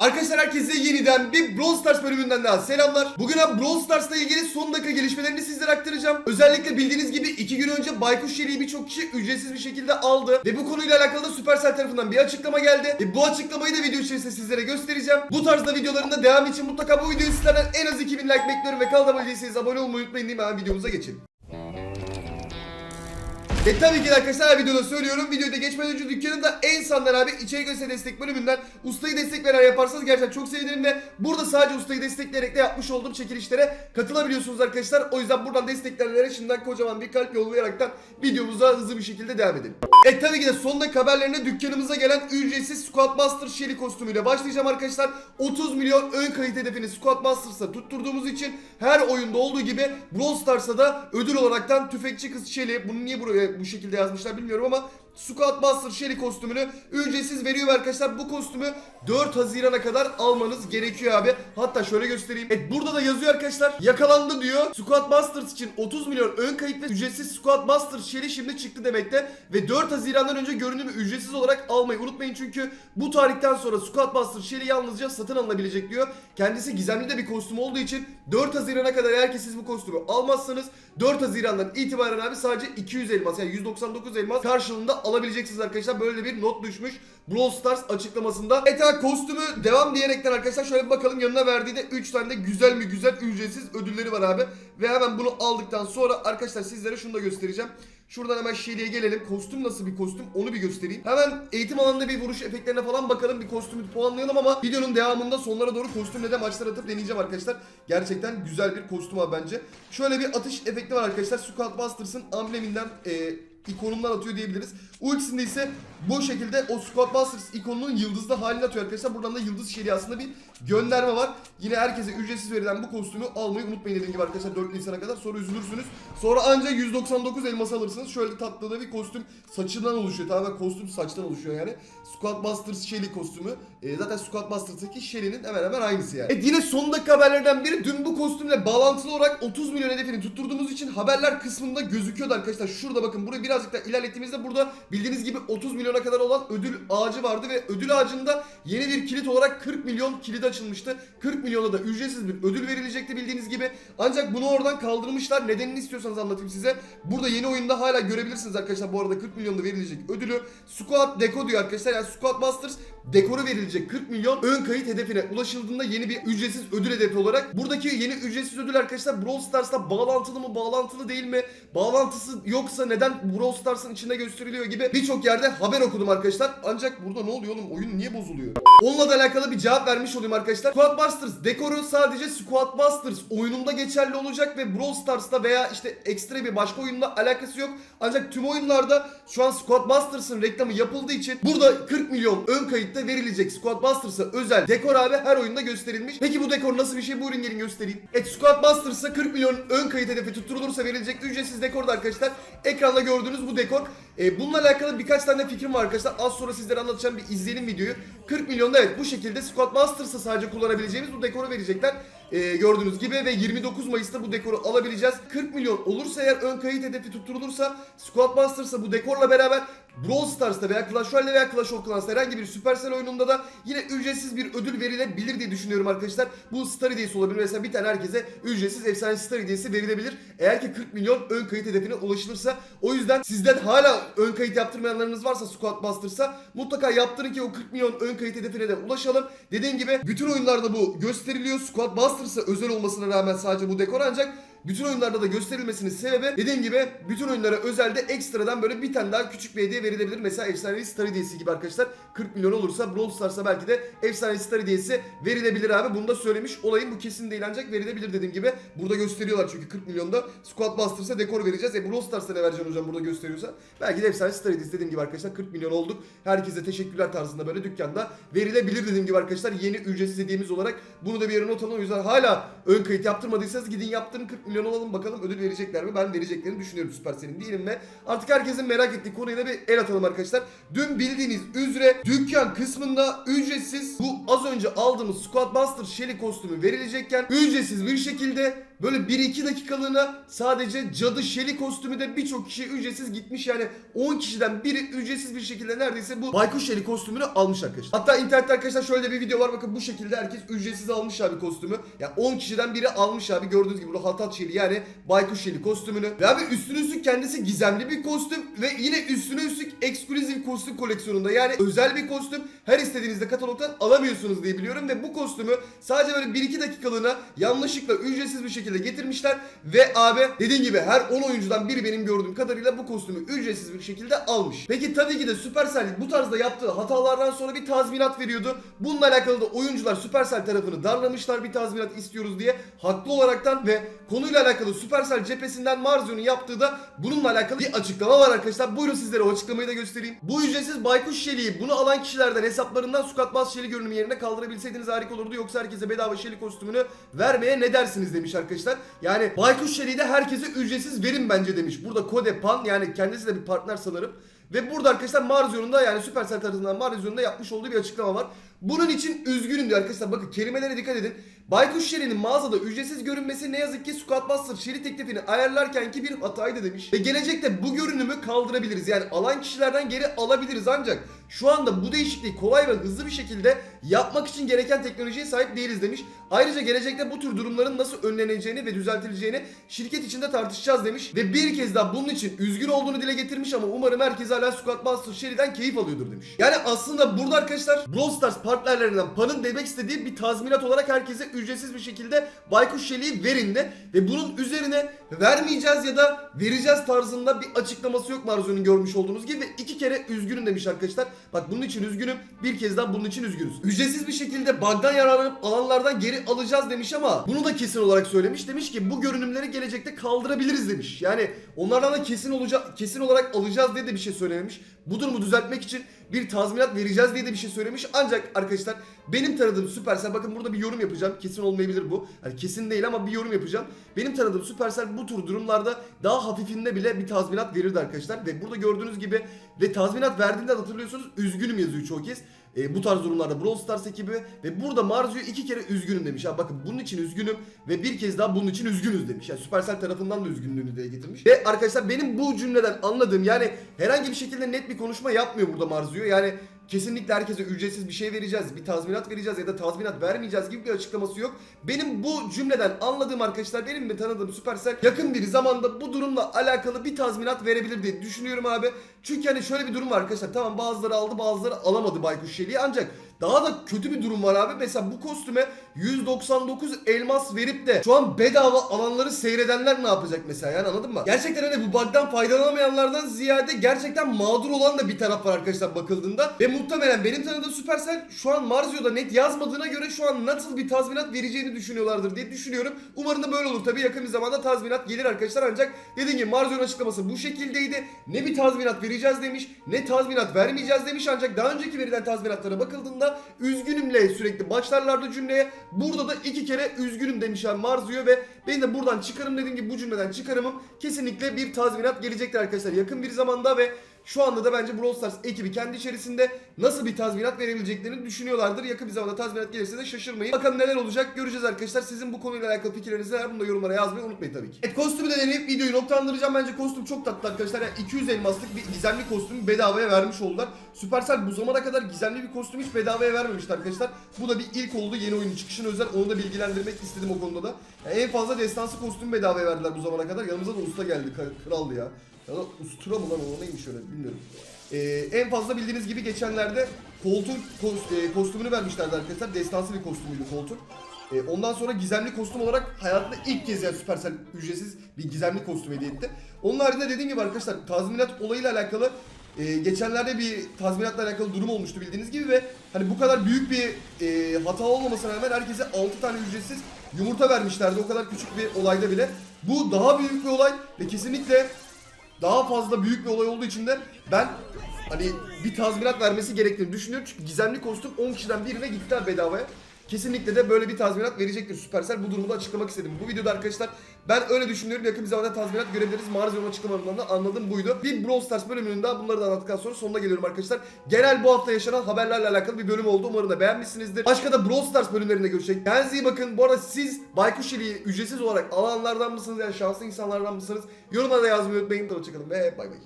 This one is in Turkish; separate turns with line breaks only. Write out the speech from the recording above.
Arkadaşlar herkese yeniden bir Brawl Stars bölümünden daha selamlar. Bugün abi Brawl Stars'la ilgili son dakika gelişmelerini sizlere aktaracağım. Özellikle bildiğiniz gibi iki gün önce Baykuş Şeri'yi birçok kişi ücretsiz bir şekilde aldı. Ve bu konuyla alakalı da Supercell tarafından bir açıklama geldi. Ve bu açıklamayı da video içerisinde sizlere göstereceğim. Bu tarzda videoların da devamı için mutlaka bu videoyu sizlerden en az 2000 like bekliyorum. Ve değilseniz abone olmayı unutmayın değil mi? Hemen videomuza geçelim. E tabii ki de arkadaşlar videoda söylüyorum. Videoda geçmeden önce dükkanın da en sandar abi içerik ve destek bölümünden ustayı destek yaparsanız gerçekten çok sevinirim ve burada sadece ustayı destekleyerek de yapmış olduğum çekilişlere katılabiliyorsunuz arkadaşlar. O yüzden buradan destekleyenlere şimdiden kocaman bir kalp yollayaraktan videomuza hızlı bir şekilde devam edelim. E tabii ki de son dakika haberlerine dükkanımıza gelen ücretsiz Squad Master Shelly kostümüyle başlayacağım arkadaşlar. 30 milyon ön kayıt hedefini Squad Masters'a tutturduğumuz için her oyunda olduğu gibi Brawl Stars'a da ödül olaraktan tüfekçi kız Shelly bunu niye buraya bu şekilde yazmışlar bilmiyorum ama Squad Master Shelly kostümünü ücretsiz veriyor arkadaşlar. Bu kostümü 4 Haziran'a kadar almanız gerekiyor abi. Hatta şöyle göstereyim. Evet burada da yazıyor arkadaşlar. Yakalandı diyor. Squad Masters için 30 milyon ön kayıt ve ücretsiz Squad Master Shelly şimdi çıktı demekte. Ve 4 Haziran'dan önce görünümü ücretsiz olarak almayı unutmayın. Çünkü bu tarihten sonra Squad Master Shelly yalnızca satın alınabilecek diyor. Kendisi gizemli de bir kostüm olduğu için 4 Haziran'a kadar eğer ki siz bu kostümü almazsanız 4 Haziran'dan itibaren abi sadece 200 elmas yani 199 elmas karşılığında alabileceksiniz arkadaşlar. Böyle bir not düşmüş Brawl Stars açıklamasında. Abi kostümü devam diyerekten arkadaşlar şöyle bir bakalım yanına verdiği de 3 tane de güzel mi güzel ücretsiz ödülleri var abi. Ve hemen bunu aldıktan sonra arkadaşlar sizlere şunu da göstereceğim. Şuradan hemen Shelly'e gelelim. Kostüm nasıl bir kostüm onu bir göstereyim. Hemen eğitim alanında bir vuruş efektlerine falan bakalım. Bir kostümü puanlayalım ama videonun devamında sonlara doğru kostümle de maçlar atıp deneyeceğim arkadaşlar. Gerçekten güzel bir kostüm abi bence. Şöyle bir atış efekti var arkadaşlar. Squad Busters'ın ambleminden e, ikonundan atıyor diyebiliriz. Ultisinde ise bu şekilde o Squad Busters ikonunun yıldızlı halini atıyor arkadaşlar. Buradan da yıldız şeri aslında bir gönderme var. Yine herkese ücretsiz verilen bu kostümü almayı unutmayın dediğim gibi arkadaşlar 4 Nisan'a kadar. Sonra üzülürsünüz. Sonra ancak 199 elmas alırsınız. Şöyle tatlı da bir kostüm saçından oluşuyor. Tamamen kostüm saçtan oluşuyor yani. Squad Busters Shelly kostümü. E, zaten Squad Busters'taki Shelly'nin hemen hemen aynısı yani. Evet yine son dakika haberlerden biri dün bu kostümle bağlantılı olarak 30 milyon hedefini tutturduğumuz için haberler kısmında gözüküyordu arkadaşlar. Şurada bakın burayı birazcık da ilerlettiğimizde burada bildiğiniz gibi 30 milyona kadar olan ödül ağacı vardı ve ödül ağacında yeni bir kilit olarak 40 milyon kilit açılmıştı. 40 milyona da ücretsiz bir ödül verilecekti bildiğiniz gibi. Ancak bunu oradan kaldırmışlar. Nedenini istiyorsanız anlatayım size. Burada yeni oyunda hala görebilirsiniz arkadaşlar bu arada 40 milyonda verilecek ödülü. Squad Deco diyor arkadaşlar. Yani Squad Masters dekoru verilecek 40 milyon ön kayıt hedefine ulaşıldığında yeni bir ücretsiz ödül hedefi olarak. Buradaki yeni ücretsiz ödül arkadaşlar Brawl Stars'ta bağlantılı mı bağlantılı değil mi? Bağlantısı yoksa neden Brawl Stars'ın içinde gösteriliyor gibi birçok yerde haber okudum arkadaşlar. Ancak burada ne oluyor oğlum? Oyun niye bozuluyor? Onunla da alakalı bir cevap vermiş olayım arkadaşlar. Squad Masters dekoru sadece Squad Masters oyununda geçerli olacak ve Brawl Stars'ta veya işte ekstra bir başka oyunla alakası yok. Ancak tüm oyunlarda şu an Squad Masters'ın reklamı yapıldığı için burada 40 milyon ön kayıtta verilecek Squad Masters'a özel dekor abi her oyunda gösterilmiş. Peki bu dekor nasıl bir şey? Buyurun gelin göstereyim. Evet Squad Masters'a 40 milyon ön kayıt hedefi tutturulursa verilecek ücretsiz dekor da arkadaşlar. Ekranda gördüğünüz bu dekor. Ee, bununla alakalı birkaç tane fikrim var arkadaşlar. Az sonra sizlere anlatacağım bir izleyelim videoyu. 40 milyonda evet bu şekilde Squad Masters'a sadece kullanabileceğimiz bu dekoru verecekler. Ee, gördüğünüz gibi ve 29 Mayıs'ta bu dekoru alabileceğiz. 40 milyon olursa eğer ön kayıt hedefi tutturulursa Squad Masters'a bu dekorla beraber Brawl Stars'ta veya Clash Royale veya Clash of Clans'ta herhangi bir Supercell oyununda da yine ücretsiz bir ödül verilebilir diye düşünüyorum arkadaşlar. Bu Star Hediyesi olabilir. Mesela bir tane herkese ücretsiz efsane Star Hediyesi verilebilir. Eğer ki 40 milyon ön kayıt hedefine ulaşılırsa. O yüzden sizden hala ön kayıt yaptırmayanlarınız varsa Squad Masters'a mutlaka yaptırın ki o 40 milyon ön kayıt hedefine de ulaşalım. Dediğim gibi bütün oyunlarda bu gösteriliyor. Squad Masters'a özel olmasına rağmen sadece bu dekor ancak bütün oyunlarda da gösterilmesinin sebebi dediğim gibi bütün oyunlara özelde ekstradan böyle bir tane daha küçük bir hediye verilebilir. Mesela efsanevi star hediyesi gibi arkadaşlar 40 milyon olursa Brawl Stars'a belki de efsanevi star hediyesi verilebilir abi. Bunu da söylemiş olayım bu kesin değil ancak verilebilir dediğim gibi. Burada gösteriyorlar çünkü 40 milyonda Squad Masters'a dekor vereceğiz. E Brawl Stars'a ne vereceksin hocam burada gösteriyorsa. Belki de efsanevi star hediyesi dediğim gibi arkadaşlar 40 milyon olduk. Herkese teşekkürler tarzında böyle dükkanda verilebilir dediğim gibi arkadaşlar. Yeni ücretsiz hediyemiz olarak bunu da bir yere not alın. O yüzden hala ön kayıt yaptırmadıysanız gidin yaptırın 40 milyon olalım bakalım ödül verecekler mi? Ben vereceklerini düşünüyorum Supercell'in diyelim ve artık herkesin merak ettiği konuya da bir el atalım arkadaşlar. Dün bildiğiniz üzere dükkan kısmında ücretsiz bu az önce aldığımız Squad Buster Shelly kostümü verilecekken ücretsiz bir şekilde böyle 1-2 dakikalığına sadece cadı Shelly kostümü de birçok kişi ücretsiz gitmiş yani 10 kişiden biri ücretsiz bir şekilde neredeyse bu Baykuş Shelly kostümünü almış arkadaşlar. Hatta internette arkadaşlar şöyle bir video var bakın bu şekilde herkes ücretsiz almış abi kostümü. Ya yani 10 kişiden biri almış abi gördüğünüz gibi bu Hatat Shelly yani Baykuş Shelly kostümünü. Ve abi üstüne üstlük kendisi gizemli bir kostüm ve yine üstüne üstlük ekskluzif kostüm koleksiyonunda yani özel bir kostüm her istediğinizde katalogdan alamıyorsunuz diye biliyorum ve bu kostümü sadece böyle 1-2 dakikalığına yanlışlıkla ücretsiz bir şekilde getirmişler ve abi dediğim gibi her 10 oyuncudan biri benim gördüğüm kadarıyla bu kostümü ücretsiz bir şekilde almış. Peki tabii ki de Supercell bu tarzda yaptığı hatalardan sonra bir tazminat veriyordu. Bununla alakalı da oyuncular Supercell tarafını darlamışlar bir tazminat istiyoruz diye. Haklı olaraktan ve konuyla alakalı Supercell cephesinden Marzio'nun yaptığı da bununla alakalı bir açıklama var arkadaşlar. Buyurun sizlere o açıklamayı da göstereyim. Bu ücretsiz Baykuş Şeli'yi bunu alan kişilerden hesaplarından Bus Şeli görünümü yerine kaldırabilseydiniz harika olurdu. Yoksa herkese bedava Şeli kostümünü vermeye ne dersiniz demiş arkadaşlar. Yani Baykuş Şeli'yi de herkese ücretsiz verin bence demiş. Burada Kode Pan yani kendisi de bir partner sanırım. Ve burada arkadaşlar da yani Supercell tarafından da yapmış olduğu bir açıklama var. Bunun için üzgünüm diyor arkadaşlar. Bakın kelimelere dikkat edin. Baykuş Şeri'nin mağazada ücretsiz görünmesi ne yazık ki Squad Buster Şeri teklifini ayarlarken ki bir hataydı demiş. Ve gelecekte bu görünümü kaldırabiliriz. Yani alan kişilerden geri alabiliriz ancak şu anda bu değişikliği kolay ve hızlı bir şekilde yapmak için gereken teknolojiye sahip değiliz demiş. Ayrıca gelecekte bu tür durumların nasıl önleneceğini ve düzeltileceğini şirket içinde tartışacağız demiş. Ve bir kez daha bunun için üzgün olduğunu dile getirmiş ama umarım herkes hala Buster Şeri'den keyif alıyordur demiş. Yani aslında burada arkadaşlar Brawl Stars partnerlerinden Pan'ın demek istediği bir tazminat olarak herkese ücretsiz bir şekilde Baykuş Şeli'yi verin de ve bunun üzerine vermeyeceğiz ya da vereceğiz tarzında bir açıklaması yok Marzo'nun görmüş olduğunuz gibi ve iki kere üzgünüm demiş arkadaşlar. Bak bunun için üzgünüm bir kez daha bunun için üzgünüz. Ücretsiz bir şekilde bug'dan yararlanıp alanlardan geri alacağız demiş ama bunu da kesin olarak söylemiş. Demiş ki bu görünümleri gelecekte kaldırabiliriz demiş. Yani onlardan da kesin olacak kesin olarak alacağız diye de bir şey söylememiş. Bu durumu düzeltmek için bir tazminat vereceğiz diye de bir şey söylemiş. Ancak arkadaşlar benim tanıdığım Supercell bakın burada bir yorum yapacağım. Kesin olmayabilir bu. Yani kesin değil ama bir yorum yapacağım. Benim tanıdığım Supercell bu tür durumlarda daha hafifinde bile bir tazminat verirdi arkadaşlar. Ve burada gördüğünüz gibi ve tazminat verdiğinde hatırlıyorsunuz üzgünüm yazıyor çoğu kez. E, bu tarz durumlarda Brawl Stars ekibi ve burada Marzio iki kere üzgünüm demiş. Ha bakın bunun için üzgünüm ve bir kez daha bunun için üzgünüz demiş. Yani Supercell tarafından da üzgünlüğünü dile getirmiş. Ve arkadaşlar benim bu cümleden anladığım yani herhangi bir şekilde net bir konuşma yapmıyor burada Marzio. Yani kesinlikle herkese ücretsiz bir şey vereceğiz, bir tazminat vereceğiz ya da tazminat vermeyeceğiz gibi bir açıklaması yok. Benim bu cümleden anladığım arkadaşlar benim de tanıdığım Supercell yakın bir zamanda bu durumla alakalı bir tazminat verebilir diye düşünüyorum abi. Çünkü hani şöyle bir durum var arkadaşlar. Tamam bazıları aldı bazıları alamadı Baykuş Şeli'yi ancak daha da kötü bir durum var abi. Mesela bu kostüme 199 elmas verip de şu an bedava alanları seyredenler ne yapacak mesela yani anladın mı? Gerçekten hani bu bug'dan faydalanamayanlardan ziyade gerçekten mağdur olan da bir taraf var arkadaşlar bakıldığında. Ve muhtemelen benim tanıdığım Supercell şu an Marzio'da net yazmadığına göre şu an nasıl bir tazminat vereceğini düşünüyorlardır diye düşünüyorum. Umarım da böyle olur. Tabii yakın bir zamanda tazminat gelir arkadaşlar ancak dediğim gibi Marzio'nun açıklaması bu şekildeydi. Ne bir tazminat vereceğiz demiş ne tazminat vermeyeceğiz demiş ancak daha önceki verilen tazminatlara bakıldığında üzgünümle sürekli başlarlardı cümleye. Burada da iki kere üzgünüm demiş abi Marzio ve benim de buradan çıkarım dediğim gibi bu cümleden çıkarımım kesinlikle bir tazminat gelecektir arkadaşlar yakın bir zamanda ve şu anda da bence Brawl Stars ekibi kendi içerisinde nasıl bir tazminat verebileceklerini düşünüyorlardır. Yakın bir zamanda tazminat gelirse de şaşırmayın. Bakalım neler olacak göreceğiz arkadaşlar. Sizin bu konuyla alakalı fikirlerinizi neler bunu da yorumlara yazmayı unutmayın tabii ki. Evet kostümü de deneyip videoyu noktalandıracağım. Bence kostüm çok tatlı arkadaşlar. Yani 200 elmaslık bir gizemli kostümü bedavaya vermiş oldular. Supercell bu zamana kadar gizemli bir kostüm hiç bedavaya vermemişti arkadaşlar. Bu da bir ilk oldu yeni oyunun çıkışına özel. Onu da bilgilendirmek istedim o konuda da. Yani en fazla destansı kostüm bedavaya verdiler bu zamana kadar. Yanımıza da usta geldi. Kra- Kraldı ya. Ya da ustura mı lan o neymiş öyle bilmiyorum. Ee, en fazla bildiğiniz gibi geçenlerde koltuğun kos- e, kostümünü vermişlerdi arkadaşlar. Destansı bir kostümüydü koltuk. E, ondan sonra gizemli kostüm olarak hayatında ilk kez yani Supercell ücretsiz bir gizemli kostüm hediye etti. Onun haricinde dediğim gibi arkadaşlar tazminat olayıyla alakalı e, geçenlerde bir tazminatla alakalı durum olmuştu bildiğiniz gibi ve hani bu kadar büyük bir e, hata olmamasına rağmen herkese 6 tane ücretsiz yumurta vermişlerdi. O kadar küçük bir olayda bile. Bu daha büyük bir olay ve kesinlikle daha fazla büyük bir olay olduğu için de ben hani bir tazminat vermesi gerektiğini düşünüyorum. Çünkü gizemli kostüm 10 kişiden birine gittiler bedavaya. Kesinlikle de böyle bir tazminat verecektir Supercell. Bu durumu da açıklamak istedim. Bu videoda arkadaşlar ben öyle düşünüyorum. Yakın bir zamanda tazminat görebiliriz. Yorum açıklamalarından da anladığım buydu. Bir Brawl Stars bölümünün daha bunları da anlattıktan sonra sonuna geliyorum arkadaşlar. Genel bu hafta yaşanan haberlerle alakalı bir bölüm oldu. Umarım da beğenmişsinizdir. Başka da Brawl Stars bölümlerinde görüşecek. Kendinize iyi bakın. Bu arada siz Baykuş İli'yi ücretsiz olarak alanlardan mısınız? Yani şanslı insanlardan mısınız? Yorumlarda yazmayı unutmayın. Hoşçakalın ve bay bay.